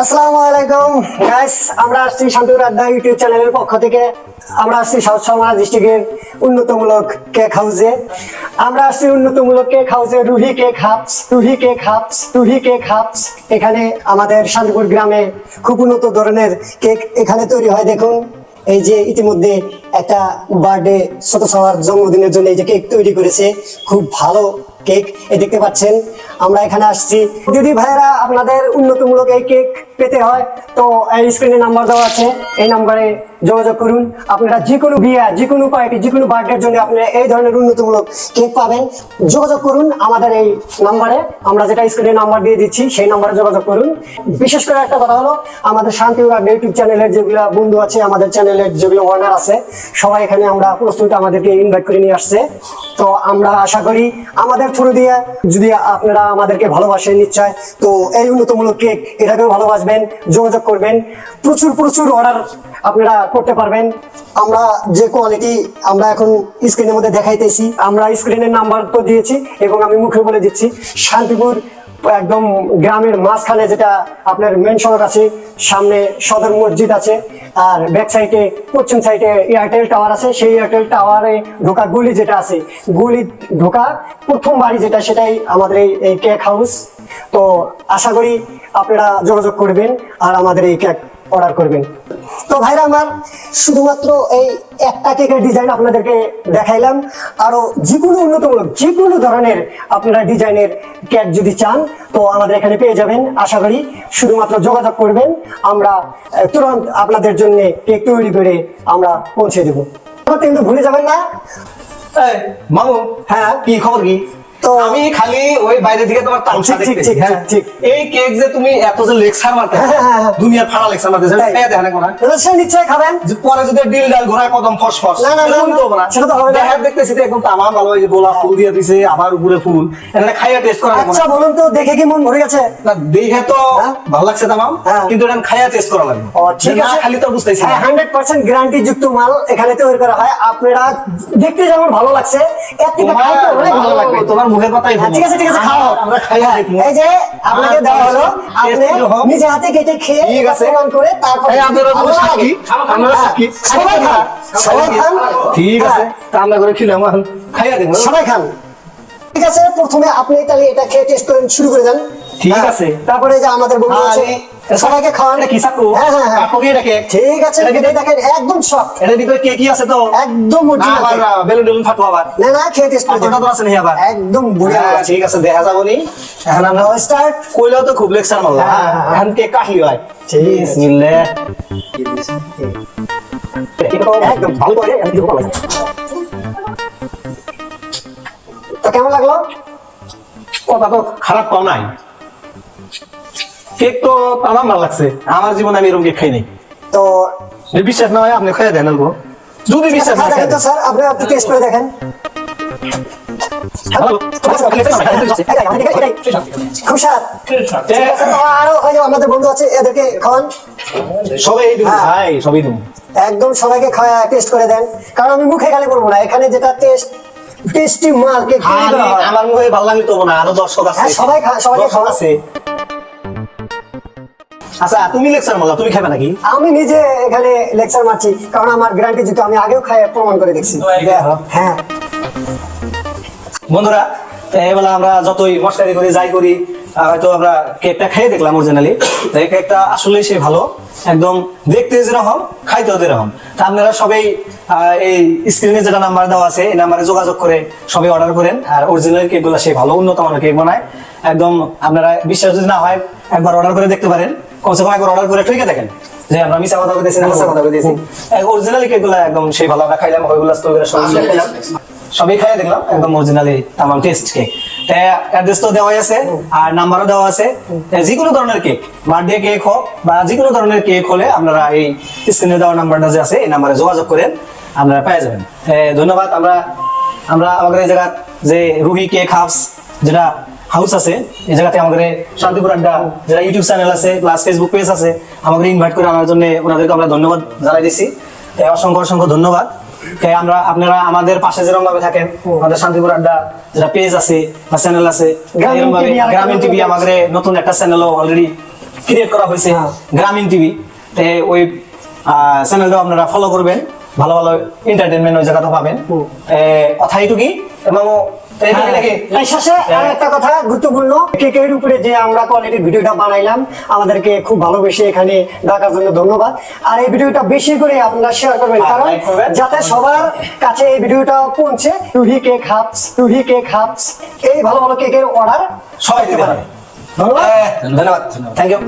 আসসালামু গাইস আমরা আসছি শান্তিপুর আড্ডা ইউটিউব চ্যানেলের পক্ষ থেকে। আমরা আসছি সাউথ শর্মা ডিস্ট্রিক্টের উন্নতমূলক কেক হাউসে আমরা আসছি উন্নতমূলক কেক হাউসে Ruhi cake hubs Ruhi cake hubs Ruhi cake hubs এখানে আমাদের শান্তিপুর গ্রামে খুব উন্নত ধরনের কেক এখানে তৈরি হয়, দেখুন। এই যে ইতিমধ্যে একটা বার্থডে ছোট সবার জন্মদিনের জন্য এই যে কেক তৈরি করেছে, খুব ভালো কেক। এই দেখতে পাচ্ছেন, আমরা এখানে আসছি। দিদি ভাইয়েরা, আপনাদের উন্নতমূলক এই কেক পেতে হয়, তো এই স্ক্রিনে নাম্বার দেওয়া আছে। এই নাম্বারে যোগাযোগ করুন। আপনারা যে কোনো বিয়ে, যে কোনো পার্টি যে কোনো বার্থডের জন্য আপনারা এই ধরনের উন্নতমূলক কেক পাবেন। যোগাযোগ করুন আমাদের এই নাম্বারে আমরা যেটা স্ক্রিনে নাম্বার দিয়ে দিচ্ছি, সেই নাম্বারে যোগাযোগ করুন। বিশেষ করে একটা কথা হলো, আমাদের শান্তি ইউটিউব চ্যানেলের যেগুলো বন্ধু আছে, আমাদের চ্যানেলের যেগুলো ওনার আছে, সবাই এখানে আমরা প্রস্তুত আমাদেরকে ইনভাইট করে নিয়ে আসছে। তো আমরা আশা করি আমাদের থ্রু দিয়ে যদি আপনারা আমাদেরকে ভালোবাসেন নিশ্চয়, তো এই উন্নতমূলক কেক এটাকেও ভালোবাসবেন। যোগাযোগ করবেন। প্রচুর প্রচুর অর্ডার আপনারা করতে পারবেন। আমরা যে কোয়ালিটি আমরা এখন স্ক্রিনের মধ্যে দেখাইতেছি, আমরা স্ক্রিনের নাম্বার তো দিয়েছি এবং আমি মুখে বলে দিচ্ছি, শান্তিপুর একদম গ্রামের মাঝখানে যেটা আপনার মেন সড়ক আছে, সামনে সদর মসজিদ আছে, আর ব্যাক সাইডে পশ্চিম সাইডে এয়ারটেল টাওয়ার আছে। সেই এয়ারটেল টাওয়ারে ঢোকা গলি যেটা আছে গলি ঢোকা প্রথম বাড়ি যেটা, সেটাই আমাদের এই কেক হাউস তো আশা করি আপনারা যোগাযোগ করবেন আর আমাদের এই কেক অর্ডার করবেন। তো ভাইরা আমার শুধুমাত্র এই একটা কেকের ডিজাইন আপনাদেরকে দেখাইলাম। আরও যে কোনো উন্নতমূলক যে কোনো ধরনের আপনারা ডিজাইনের কেক যদি চান তো আমাদের এখানে পেয়ে যাবেন। আশা করি শুধুমাত্র যোগাযোগ করবেন। আমরা তুরন্ত আপনাদের জন্য কেক তৈরি করে আমরা পৌঁছে দেবো। কিন্তু ভুলে যাবেন না। মামু হ্যাঁ কি খবর কি? আমি খালি ওই বাইরে থেকে তোমার তামসা দেখতেছি হ্যাঁ? এই কেক যে তুমি এত যে লেকচার মারতে হ্যাঁ, হ্যাঁ। দুনিয়ার ফাড়া লেকচার মারতে না খাবেন পরে যদি ডিল ডাল ঘোরায় কদম ফস ফস না, না, না, সেটা তো হবে না। দেখতেছি তো একদম তামাম ভালো হয়েছে গোলাপ ফুল দিয়ে দিছে আবার উপরে ফুল। এটা খাইয়া টেস্ট করা আচ্ছা বলুন তো দেখে কি মন ভরে গেছে? না দেখে তো? ভালো লাগছে তামাম। কিন্তু এটা খাইয়া টেস্ট করা লাগবে। ও ঠিক আছে। খালি তো বুঝতেছি না। হান্ড্রেড পার্সেন্ট গ্যারান্টি যুক্ত মাল এখানে তৈরি করা হয়। আপনারা দেখতে যেমন ভালো লাগছে এর থেকে খাইতে অনেক ভালো লাগবে। তোমার মুখের কথাই হ্যাঁ, ঠিক আছে ঠিক আছে খাও। আমরা খাইয়া হ্যাঁ, এই যে আপনাকে দেওয়া হলো আপনি নিজে হাতে কেটে খেয়ে ঠিক আছে। করে তারপর আপনারা ভালো তো লাগে। সাক্ষী, আপনারা হ্যাঁ, সাক্ষী। সবাই খান। সবাই খান। ঠিক আছে। করে খিলাম খাইয়া দেখব সবাই খান। ঠিক আছে প্রথমে আপনি তাহলে এটা খেয়ে টেস্ট করেন শুরু করে দেন। ঠিক আছে। তারপরে যে আমাদের বন্ধু আছে সবাইকে খাওয়ান এটা কি চাকু? হ্যাঁ হ্যাঁ। হ্যাঁ কি ঠিক আছে। এটা কি- এটা দেখেন একদম সফট এটার ভিতরে কে কি আছে তো? একদম না। বেলুন ফাটবো আবার। না না খেয়ে টেস্ট করে ওটা তো আছে নাকি আবার? একদম বুড়িয়া হ্যাঁ, ঠিক আছে দেখা যাব নি। এখন আমরা স্টার্ট কইলেও তো খুব লেকচার মারলাম। হ্যাঁ, হ্যাঁ। এখন ঠিক। বিসমিল্লাহ। একদম ভালো করে আমি দিব তো কেমন লাগল? কথা তো খারাপ পাও নাই। কেক তো আমার ভালো লাগছে। আমার জীবনে আমি এরকম কেক খাই নাই। তো বিশ্বাস না হয় আপনি খাইয়া দেন অল্প যদি বিশ্বাস না দেখা দেখেন তো স্যার আপনি আপনি টেস্ট করে দেখেন। আমাদের বন্ধু আছে এদেরকে খাওয়ান। সবাই হ্যাঁ। ভাই সবাই একদম সবাইকে খাওয়া টেস্ট করে দেন। কারণ আমি মুখে বলব না এখানে যেটা টেস্ট টেস্টি মাল কে আমার মুখে ভালো লাগলে তো না আরও দর্শক আছে। হ্যাঁ, সবাই খাওয়া। আছে। আচ্ছা তুমি লেকচার মারলা তুমি খাবে নাকি? আমি নিজে এখানে লেকচার মারছি কারণ আমার গ্যারান্টি যেহেতু আমি আগেও খাই প্রমাণ করে দেখছি। হ্যাঁ। বন্ধুরা এবেলা আমরা যতই মশকারি করি যাই করি হয়তো আমরা কেকটা খেয়ে দেখলাম অরিজিনালি এই কেকটা আসলেই সে ভালো। একদম দেখতে যেরকম খাইতেও যেরকম। তা আপনারা সবাই এই স্ক্রিনে যেটা নাম্বার দেওয়া আছে এই নাম্বারে যোগাযোগ করে সবাই অর্ডার করেন। আর অরিজিনাল কেকগুলো সে ভালো উন্নত মানের কেক বানায়। একদম আপনারা বিশ্বাস যদি না হয় একবার অর্ডার করে দেখতে পারেন। কমসে কম একবার অর্ডার করে দেখেন। যে আমরা কথা না কথা কেকগুলো একদম সেই ভালো আমরা খাইলাম সবাই দেখলাম, একদম অরিজিনালি তামাম টেস্ট কেক অ্যাড্রেস তো দেওয়াই আছে, আর নাম্বারও দেওয়া আছে। যে কোনো ধরনের কেক বার্থডে কেক হোক বা যে কোনো ধরনের কেক হলে আপনারা এই স্ক্রিনে দেওয়া নাম্বারটা যে আছে, এই নাম্বারে যোগাযোগ করেন, আপনারা পেয়ে যাবেন। ধন্যবাদ, আমরা আমরা আমাদের এই জায়গা যে রুহি কেক হাউস যেটা হাউস আছে এই জায়গাতে আমাদের শান্তিপুর আড্ডা যেটা ইউটিউব চ্যানেল আছে প্লাস ফেসবুক পেজ আছে আমাদের ইনভাইট করে আনার জন্য ওনাদেরকে আমরা ধন্যবাদ জানাই দিছি। অসংখ্য অসংখ্য ধন্যবাদ। তাই আমরা আপনারা আমাদের পাশে যেরকম ভাবে থাকেন আমাদের শান্তিপুর আড্ডা যেটা পেজ আছে বা চ্যানেল আছে গ্রামীণ এরকম ভাবে গ্রামীণ টিভি আমাদের নতুন একটা চ্যানেলও অলরেডি ক্রিয়েট করা হয়েছে হ্যাঁ। গ্রামীণ টিভি তে ওই চ্যানেলটাও আপনারা ফলো করবেন ভালো ভালো এন্টারটেনমেন্ট ওই জায়গাটা পাবেন। হুম। এ, কথা এইটুকুই এবং শেষে একটা কথা গুরুত্বপূর্ণ। কেকের উপরে যে আমরা কোয়ালিটির ভিডিওটা বানাইলাম আমাদেরকে খুব ভালোবেসে এখানে ডাকার জন্য ধন্যবাদ। আর এই ভিডিওটা বেশি করে আপনারা শেয়ার করবেন কারণ যাতে সবার কাছে এই ভিডিওটা পৌঁছে Tuhi cake Tuhi cake hubs এই ভালো ভালো কেকের অর্ডার সবাই দিতে ধন্যবাদ। ধন্যবাদ। Thank you